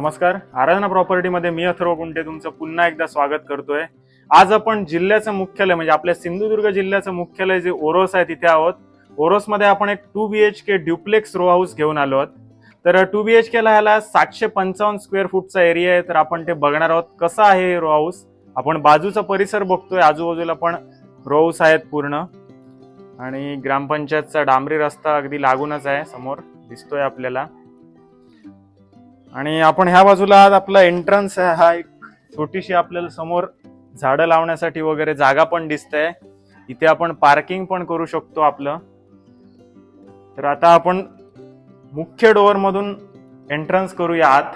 नमस्कार. आराधना प्रॉपर्टीमध्ये मी अथर्व कुंटे तुमचं पुन्हा एकदा स्वागत करतोय. आज आपण जिल्ह्याचं मुख्यालय म्हणजे आपल्या सिंधुदुर्ग जिल्ह्याचं मुख्यालय जे ओरोस आहे तिथे आहोत. ओरोसमध्ये आपण एक two B H K duplex row house घेऊन आलो आहोत. तर टू बी एच केला ह्याला सातशे पंचावन्न स्क्वेअर फूटचा एरिया आहे. तर आपण ते बघणार आहोत कसं आहे रो हाऊस आपण बाजूचा परिसर बघतोय. आजूबाजूला पण रो हाऊस आहेत पूर्ण. आणि ग्रामपंचायतचा डांबरी रस्ता अगदी लागूनच आहे. समोर दिसतोय आपल्याला. आणि आपण ह्या बाजूला आज आपला एंट्रन्स आहे. हा एक छोटीशी आपल्याला समोर झाडं लावण्यासाठी वगैरे जागा पण दिसते. इथे आपण पार्किंग पण करू शकतो आपलं. तर आता आपण मुख्य डोअर मधून एंट्रन्स करूया आत.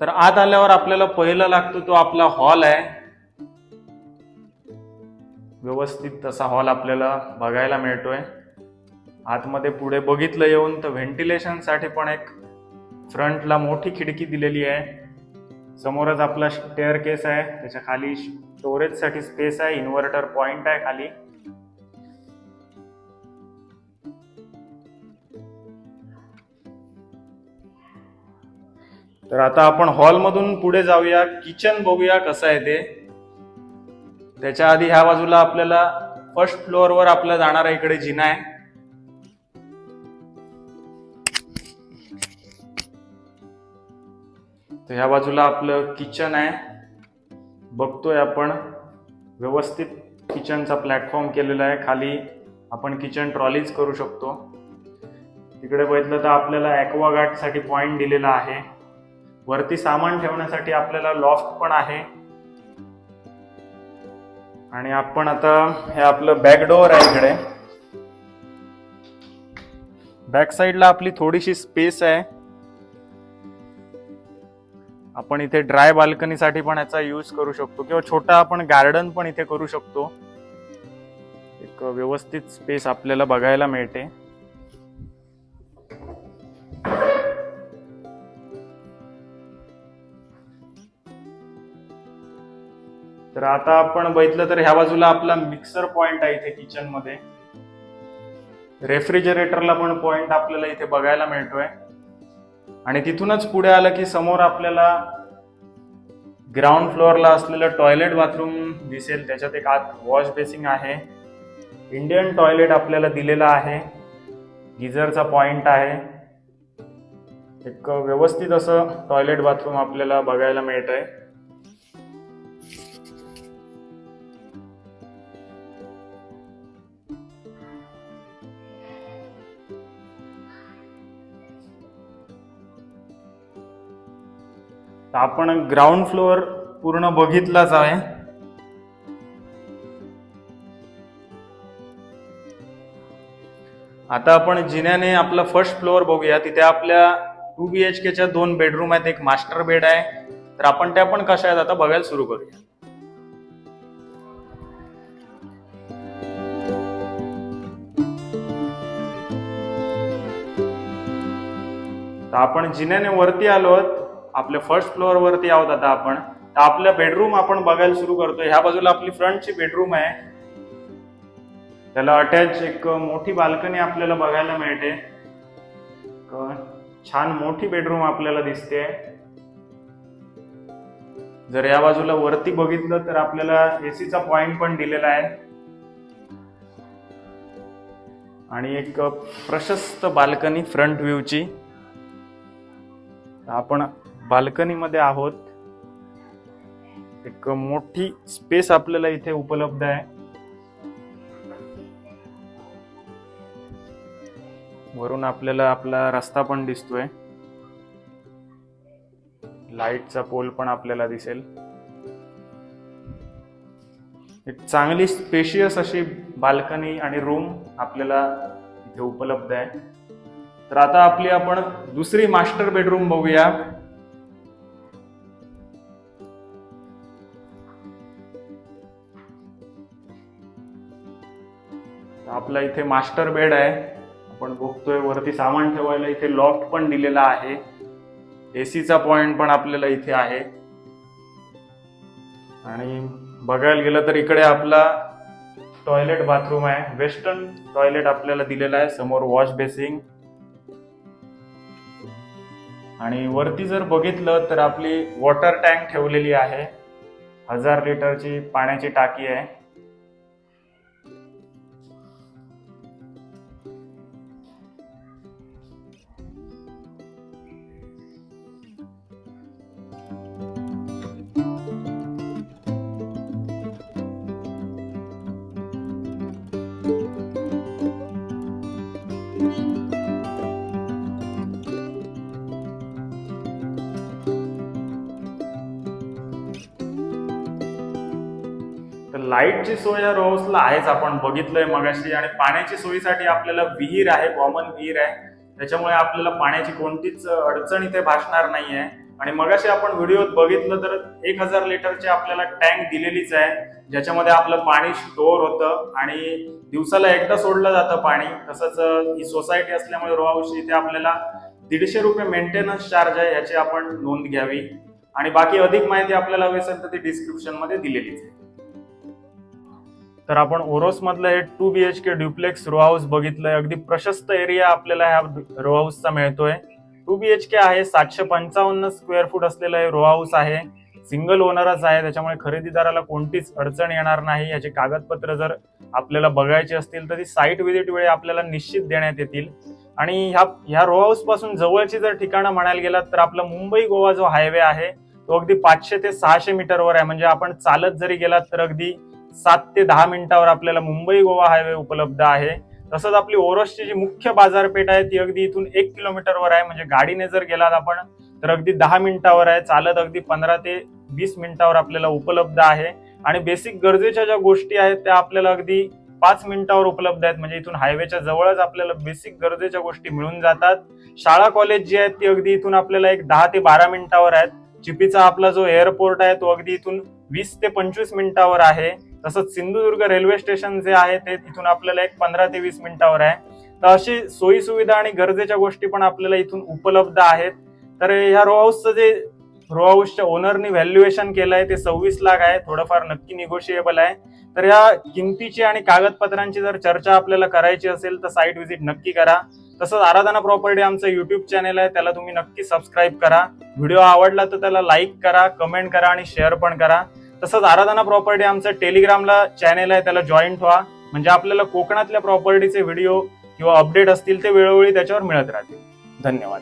तर आत आल्यावर आपल्याला पहिला लागतो तो आपला हॉल आहे. व्यवस्थित तसा हॉल आपल्याला बघायला मिळतोय. आतमध्ये पुढे बघितलं येऊन तर व्हेंटिलेशनसाठी पण एक फ्रंटला मोठी खिडकी दिलेली आहे. समोरच आपला स्टेअर केस आहे. त्याच्याखाली स्टोरेजसाठी स्पेस आहे. इन्व्हर्टर पॉइंट आहे खाली. तर आता आपण हॉलमधून पुढे जाऊया. किचन बघूया कसं आहे ते. त्याच्या आधी ह्या बाजूला आपल्याला फर्स्ट फ्लोअरवर आपला जाणारा इकडे जिना आहे. तर ह्या बाजूला आपलं किचन आहे. बघतोय आपण व्यवस्थित किचनचा प्लॅटफॉर्म केलेला आहे. खाली आपण किचन ट्रॉलीज करू शकतो. तिकडे बघितलं तर आपल्याला ॲक्वागार्डसाठी पॉईंट दिलेला आहे. वरती सामान ठेवण्यासाठी आपल्याला लॉफ्ट पण आहे. आणि आपण आता हे आपलं बॅकडोअर आहे इकडे. बॅक साईडला आपली थोडीशी स्पेस आहे. आपण इथे ड्राय बाल्कनीसाठी पण याचा यूज करू शकतो. किंवा छोटा आपण गार्डन पण इथे करू शकतो. एक व्यवस्थित स्पेस आपल्याला बघायला मिळते. तर आता आपण बघितलं तर ह्या बाजूला आपला मिक्सर पॉइंट आहे इथे किचनमध्ये. रेफ्रिजरेटरला पण पॉइंट आपल्याला इथे बघायला मिळतोय. आणि तिथूनच पुढे आलं की समोर आपल्याला ग्राउंड फ्लोअरला असलेलं टॉयलेट बाथरूम दिसेल. त्याच्यात एक आत वॉश बेसिंग आहे. इंडियन टॉयलेट आपल्याला दिलेला आहे. गिझरचा पॉइंट आहे. एक व्यवस्थित असं टॉयलेट बाथरूम आपल्याला बघायला मिळत आहे तर आपण ग्राउंड फ्लोअर पूर्ण बघितलाच आहे. आता आपण जिन्याने आपला फर्स्ट फ्लोअर बघूया. तिथे आपल्या टू बी एच केच्या दोन बेडरूम आहेत. एक मास्टर बेड आहे. तर आपण त्या पण कशा आहेत आता बघायला सुरू करूया. तर आपण जिन्याने वरती आलो आहोत. आपल्या फर्स्ट फ्लोअर वरती आहोत आता आपण. तर आपल्या बेडरूम आपण बघायला सुरू करतो ह्या बाजूला आपली फ्रंटची बेडरूम आहे. त्याला अटॅच एक मोठी बाल्कनी आपल्याला बघायला मिळते. छान मोठी बेडरूम आपल्याला दिसते. जर या बाजूला वरती बघितलं तर आपल्याला एसीचा पॉइंट पण दिलेला आहे. आणि एक प्रशस्त बाल्कनी फ्रंट व्ह्यूची आपण बाल्कनीमध्ये आहोत. एक मोठी स्पेस आपल्याला इथे उपलब्ध आहे. वरून आपल्याला आपला रस्ता पण दिसतोय. लाईटचा पोल पण आपल्याला दिसेल. एक चांगली स्पेशियस अशी बाल्कनी आणि रूम आपल्याला इथे उपलब्ध आहे. तर आता आपली आपण दुसरी मास्टर बेडरूम बघूया. आपला इथे मास्टर बेड आहे. आपण बघतोय वरती सामान ठेवायला इथे लॉफ्ट पण दिलेला आहे. एसीचा पॉइंट पण आपल्याला इथे आहे. आणि बघायला गेलं तर इकडे आपला टॉयलेट बाथरूम आहे. वेस्टर्न टॉयलेट आपल्याला दिलेला आहे. समोर वॉश बेसिंग आणि वरती जर बघितलं तर आपली वॉटर टँक ठेवलेली आहे. हजार लिटरची पाण्याची टाकी आहे. लाईटची सोय या आहेच. आपण बघितलंय मगाशी आणि पाण्याची सोयीसाठी आपल्याला विहीर आहे कॉमन विहीर आहे. त्याच्यामुळे आपल्याला पाण्याची कोणतीच अडचण इथे भासणार नाहीये. आणि मगाशी आपण व्हिडिओत बघितलं तर एक हजार लिटरची आपल्याला टँक दिलेलीच आहे. ज्याच्यामध्ये आपलं पाणी स्टोअर होतं आणि दिवसाला एकदा सोडलं जातं पाणी. तसंच ही सोसायटी असल्यामुळे रो इथे आपल्याला दीडशे रुपये मेंटेनन्स चार्ज आहे याची आपण नोंद घ्यावी. आणि बाकी अधिक माहिती आपल्याला हवी असेल तर ती डिस्क्रिप्शनमध्ये दिलेलीच आहे. तर आपण ओरोसमधलं हे two B H K duplex row house बघितलंय. अगदी प्रशस्त एरिया आपल्याला ह्या रो हाऊसचा मिळतोय. टू बी एच के आहे सातशे पंचावन्न स्क्वेअर फूट असलेलं हे रो हाऊस आहे. सिंगल ओनरच आहे त्याच्यामुळे खरेदीदाराला कोणतीच अडचण येणार नाही. याचे कागदपत्र जर आपल्याला बघायची असतील तर ती साईट व्हिजिट वेळी आपल्याला निश्चित देण्यात येतील. आणि ह्या ह्या रो हाऊसपासून जवळची जर ठिकाणं म्हणायला गेलात तर आपला मुंबई गोवा जो हायवे आहे तो अगदी पाचशे ते सहाशे मीटरवर आहे. म्हणजे आपण चालत जरी गेलात तर अगदी सात ते दहा मिनिटावर आपल्याला मुंबई गोवा हायवे उपलब्ध आहे. तसंच आपली ओरसची जी मुख्य बाजारपेठ आहे ती अगदी इथून एक किलोमीटरवर आहे. म्हणजे गाडीने जर गेलात आपण तर अगदी दहा मिनिटावर आहे. चालत अगदी पंधरा ते वीस मिनिटावर आपल्याला उपलब्ध आहे. आणि बेसिक गरजेच्या ज्या गोष्टी आहेत त्या आपल्याला अगदी पाच मिनिटावर उपलब्ध आहेत. म्हणजे इथून हायवेच्या जवळच आपल्याला बेसिक गरजेच्या गोष्टी मिळून जातात. शाळा कॉलेज जी आहेत ती अगदी इथून आपल्याला एक दहा ते बारा मिनिटावर आहेत. चिपीचा आपला जो एअरपोर्ट आहे तो अगदी इथून वीस ते पंचवीस मिनिटावर आहे. तसंच सिंधुदुर्ग रेल्वे स्टेशन जे आहे ते तिथून आपल्याला एक पंधरा ते वीस मिनिटावर आहे. तर अशी सोयी सुविधा आणि गरजेच्या गोष्टी पण आपल्याला इथून उपलब्ध आहेत. तर ह्या रो हाऊसचं जे रो हाऊसच्या ओनरनी व्हॅल्युएशन केलं आहे ते सव्वीस लाख आहे. थोडंफार नक्की निगोशिएबल आहे. तर या किमतीची आणि कागदपत्रांची जर चर्चा आपल्याला करायची असेल तर साईट व्हिजिट नक्की करा. तसंच आराधना प्रॉपर्टी आमचं युट्यूब चॅनल आहे त्याला तुम्ही नक्की सबस्क्राईब करा. व्हिडिओ आवडला तर त्याला लाईक करा कमेंट करा आणि शेअर पण करा. तसंच आराधना प्रॉपर्टी आमचं टेलिग्रामला चॅनेल आहे त्याला जॉईंट व्हा म्हणजे आपल्याला कोकणातल्या प्रॉपर्टीचे व्हिडिओ किंवा अपडेट असतील ते वेळोवेळी त्याच्यावर मिळत राहतील. धन्यवाद.